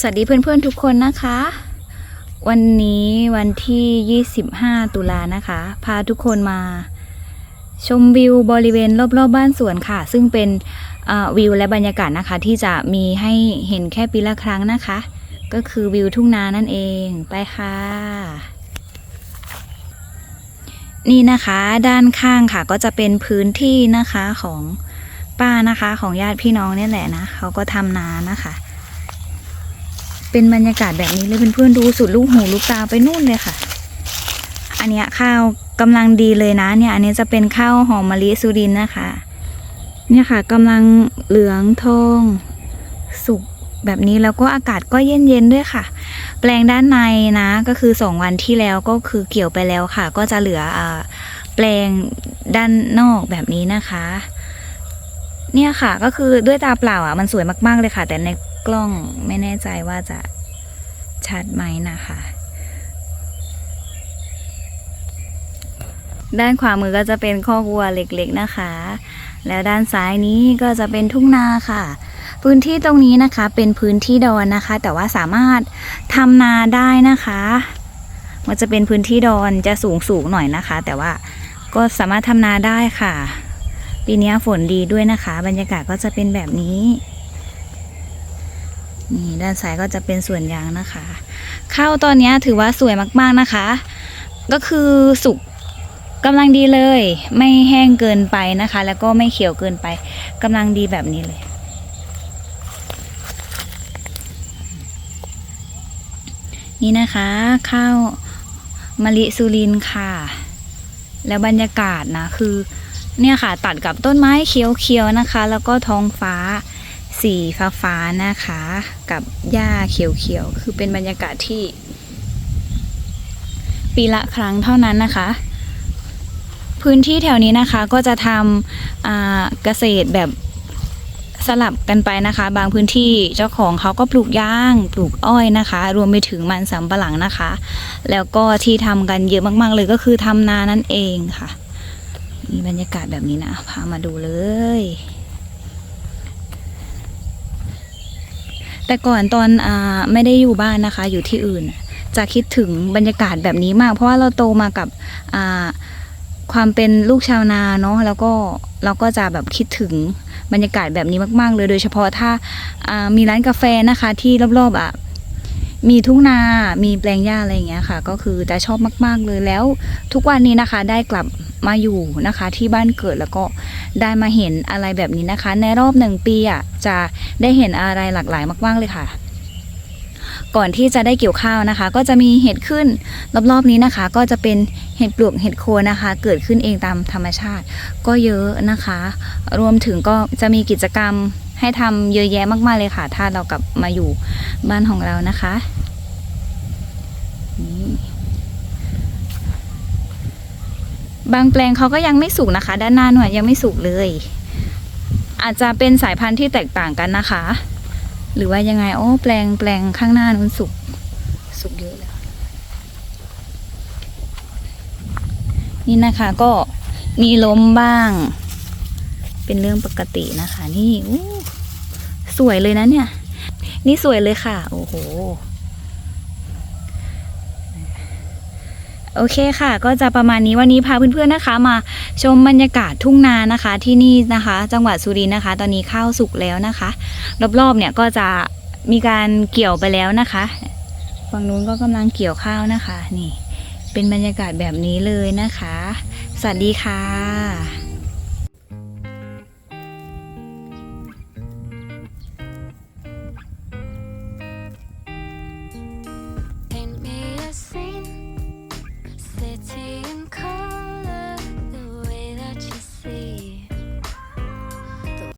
สวัสดีเพื่อนๆทุกคนนะคะ วันนี้วันที่ 25 ตุลานะคะ พาทุกคนมาชมวิวบริเวณรอบๆบบ้านสวนค่ะ ซึ่งเป็นวิวและบรรยากาศนะคะ ที่จะมีให้เห็นแค่ปีละครั้งนะคะ ก็คือวิวทุ่งนานั่นเองไปค่ะ นี่นะคะด้านข้างค่ะก็จะเป็นพื้นที่นะคะของป้านะคะของญาติพี่น้องนี่แหละนะเขาก็ทำนานะคะ เป็นบรรยากาศแบบนี้เลยเพื่อนๆดูสุดลูกหูลูกตาไปนู่นเลยค่ะ อันเนี้ยข้าวกำลังดีเลยนะเนี่ย อันนี้จะเป็นข้าวหอมมะลิสุรินนะคะ เนี่ยค่ะกำลังเหลืองทองสุกแบบนี้แล้วก็อากาศก็เย็นๆด้วยค่ะ แปลงด้านในนะก็คือสองวันที่แล้วก็คือเกี่ยวไปแล้วค่ะ ก็จะเหลืออแปลงด้านนอกแบบนี้นะคะ เนี่ยค่ะก็คือด้วยตาเปล่าอะมันสวยมากๆเลยค่ะ แต่ใน กล้องไม่แน่ใจว่าจะชัดไหมนะคะ ด้านขวามือก็จะเป็นข้อกวัวเล็กๆนะคะ แล้วด้านซ้ายนี้ก็จะเป็นทุ่งนาค่ะ พื้นที่ตรงนี้นะคะเป็นพื้นที่ดอนนะคะ แต่ว่าสามารถทำนาได้นะคะ มันจะเป็นพื้นที่ดอนจะสูงสูงๆหน่อยนะคะ แต่ว่าก็สามารถทำนาได้ค่ะ ปีนี้ฝนดีด้วยนะคะ บรรยากาศก็จะเป็นแบบนี้ นี่ด้านซ้ายก็จะเป็นส่วนยางนะคะ ข้าวตอนนี้ถือว่าสวยมากๆนะคะ ก็คือสุกกำลังดีเลย ไม่แห้งเกินไปนะคะ แล้วก็ไม่เขียวเกินไปกำลังดีแบบนี้เลยนี่นะคะ ข้าวมะลิสุรินค่ะ แล้วบรรยากาศนะคือเนี่ยค่ะตัดกับต้นไม้เขียวๆนะคะ แล้วก็ท้องฟ้า สีฟ้าๆนะคะ กับหญ้าเขียวๆ คือเป็นบรรยากาศที่ ปีละครั้งเท่านั้นนะคะ พื้นที่แถวนี้นะคะก็จะทำเกษตรแบบสลับกันไปนะคะ บางพื้นที่เจ้าของเขาก็ปลูกย่างปลูกอ้อยนะคะ รวมไปถึงมันสำปะหลังนะคะ แล้วก็ที่ทำกันเยอะมาก ๆ เลยก็คือทำนานั่นเองค่ะมีบรรยากาศแบบนี้นะพามาดูเลย แต่ก่อนตอนอไม่ได้อยู่บ้านนะคะ อยู่ที่อื่น จะคิดถึงบรรยากาศแบบนี้มาก เพราะว่าเราโตมากับความเป็นลูกชาวนาเนาะแล้วก็เราก็จะแบบคิดถึงบรรยากาศแบบนี้มาก ๆ เลยโดยเฉพาะถ้าามีร้านกาแฟนะคะที่รอบๆอะมีทุ่งนา มีแปลงหญ้าอะไรอย่างเงี้ยค่ะ ก็คือจะชอบมาก ๆ เลยแล้วทุกวันนี้นะคะได้กลับ มาอยู่นะคะที่บ้านเกิดแล้วก็ได้มาเห็นอะไรแบบนี้นะคะ ในรอบหนึ่งปีอะจะได้เห็นอะไรหลากหลายมาก ๆเลยค่ะก่อนที่จะได้เกี่ยวข้าวนะคะ ก็จะมีเห็ดขึ้นรอบๆนี้นะคะ ก็จะเป็นเห็ดปลวกเห็ดโคนนะคะ เกิดขึ้นเองตามธรรมชาติ ก็เยอะนะคะ รวมถึงก็จะมีกิจกรรมให้ทำเยอะแยะมากๆเลยค่ะ ถ้าเรากลับมาอยู่บ้านของเรานะคะนี่ บางแปลงเขาก็ยังไม่สุกนะคะ ด้านหน้าหน่วยยังไม่สุกเลย อาจจะเป็นสายพันธุ์ที่แตกต่างกันนะคะ หรือว่ายังไงโอ้แปลงแปลงข้างหน้านู้นสุกสุกเยอะเลยนี่นะคะก็มีล้มบ้าง เป็นเรื่องปกตินะคะ นี่อู้สวยเลยนะเนี่ย นี่สวยเลยค่ะ โอ้โห โอเคค่ะ ก็จะประมาณนี้วันนี้พาเพื่อนๆนะคะ มาชมบรรยากาศทุ่งนานะคะ ที่นี่นะคะ จังหวัดสุรินทร์นะคะ ตอนนี้ข้าวสุกแล้วนะคะ รอบๆเนี่ยก็จะมีการเกี่ยวไปแล้วนะคะฝั่งนู้นก็กำลังเกี่ยวข้าวนะคะ นี่ เป็นบรรยากาศแบบนี้เลยนะคะ สวัสดีค่ะ